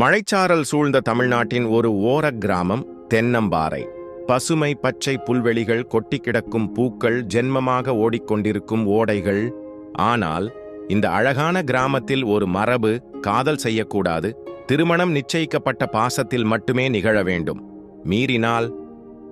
மழைச்சாரல் சூழ்ந்த தமிழ்நாட்டின் ஒரு ஓர கிராமம் தென்னம்பாறை. பசுமை பச்சை புல்வெளிகள் கொட்டி கிடக்கும் பூக்கள் ஜென்மமாக ஓடிக்கொண்டிருக்கும் ஓடைகள். ஆனால் இந்த அழகான கிராமத்தில் ஒரு மரபு காதல் செய்யக்கூடாது. திருமணம் நிச்சயிக்கப்பட்ட பாசத்தில் மட்டுமே நிகழ வேண்டும். மீறினால்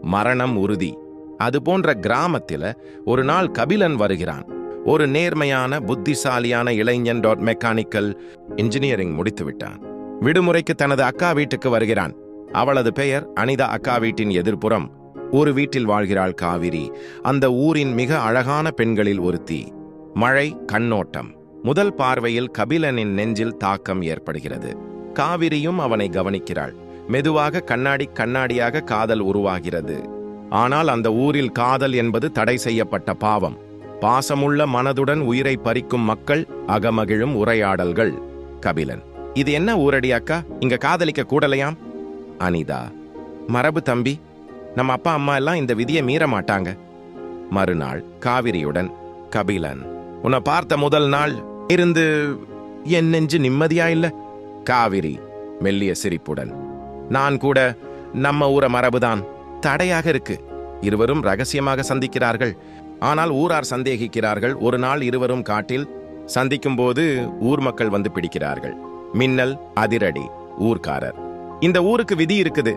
மரணம் உறுதி. அது போன்ற கிராமத்தில ஒரு நாள் கபிலன் வருகிறான். ஒரு நேர்மையான புத்திசாலியான இளைஞன் டாட் மெக்கானிக்கல் இன்ஜினியரிங் முடித்து விட்டான் விடுமுறைக்கு தனது அக்கா வீட்டுக்கு வருகிறான். அவளது பெயர் அனிதா அக்கா வீட்டின் எதிர்ப்புறம். ஒரு வீட்டில் வாழ்கிறாள் காவிரி. அந்த ஊரின் மிக அழகான பெண்களில் ஒருத்தி. மழை கண்ணோட்டம். முதல் பார்வையில் கபிலனின் நெஞ்சில் தாக்கம் ஏற்படுகிறது. காவிரியும் அவனை கவனிக்கிறாள். மெதுவாக கண்ணாடி கண்ணாடியாக காதல் உருவாகிறது. ஆனால் அந்த ஊரில் காதல் என்பது தடை செய்யப்பட்ட பாவம். பாசமுள்ள மனதுடன் உயிரை பறிக்கும் மக்கள் அகமகிழும் உரையாடல்கள். கபிலன். இது என்ன ஊரடி அக்கா? இங்க காதலிக்க கூடலையாம்? அனிதா மரபு தம்பி நம்ம அப்பா அம்மா எல்லாம் இந்த விதியை மீற மாட்டாங்க. மறுநாள் காவிரியுடன் கபிலன் உன்னை பார்த்த முதல் நாள் இருந்து என் நெஞ்சு நிம்மதியா இல்ல? காவிரி மெல்லிய சிரிப்புடன் நான் கூட நம்ம ஊர மரபுதான். தடையாக இருக்கு. இருவரும் ரகசியமாக சந்திக்கிறார்கள். ஆனால் ஊரார் சந்தேகிக்கிறார்கள். ஒரு நாள் இருவரும் காட்டில் சந்திக்கும் போது ஊர் மக்கள் வந்து பிடிக்கிறார்கள். மின்னல் அதிரடி ஊர்க்காரர். இந்த ஊருக்கு விதி இருக்குது.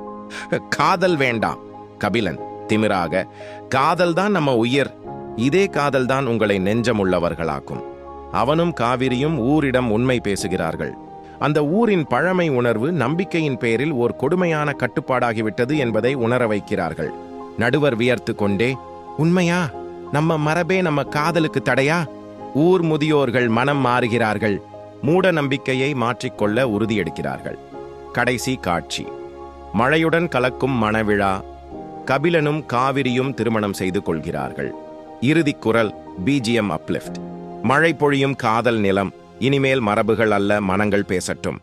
காதல் வேண்டாம். கபிலன் திமிராக காதல் தான் நம்ம உயிர். இதே காதல் தான் உங்களை நெஞ்சமுள்ளவர்களாக்கும். அவனும் காவிரியும் ஊரிடம் உண்மை பேசுகிறார்கள். அந்த ஊரின் பழமை உணர்வு நம்பிக்கையின் பேரில் ஓர் கொடுமையான கட்டுப்பாடாகிவிட்டது என்பதை உணர வைக்கிறார்கள். நடுவர் வியர்த்து கொண்டே உண்மையா? நம்ம மரபே நம்ம காதலுக்கு தடையா? ஊர் முதியோர்கள் மனம் மாறுகிறார்கள். மூட நம்பிக்கையை மாற்றிக்கொள்ள உறுதியெடுக்கிறார்கள். கடைசி காட்சி. மழையுடன் கலக்கும் மணவிழா. கபிலனும் காவிரியும் திருமணம் செய்து கொள்கிறார்கள். இறுதி குரல் பிஜிஎம் அப்லிஃப்ட் மழை பொழியும் காதல் நிலம். இனிமேல் மரபுகள் அல்ல மனங்கள் பேசட்டும்.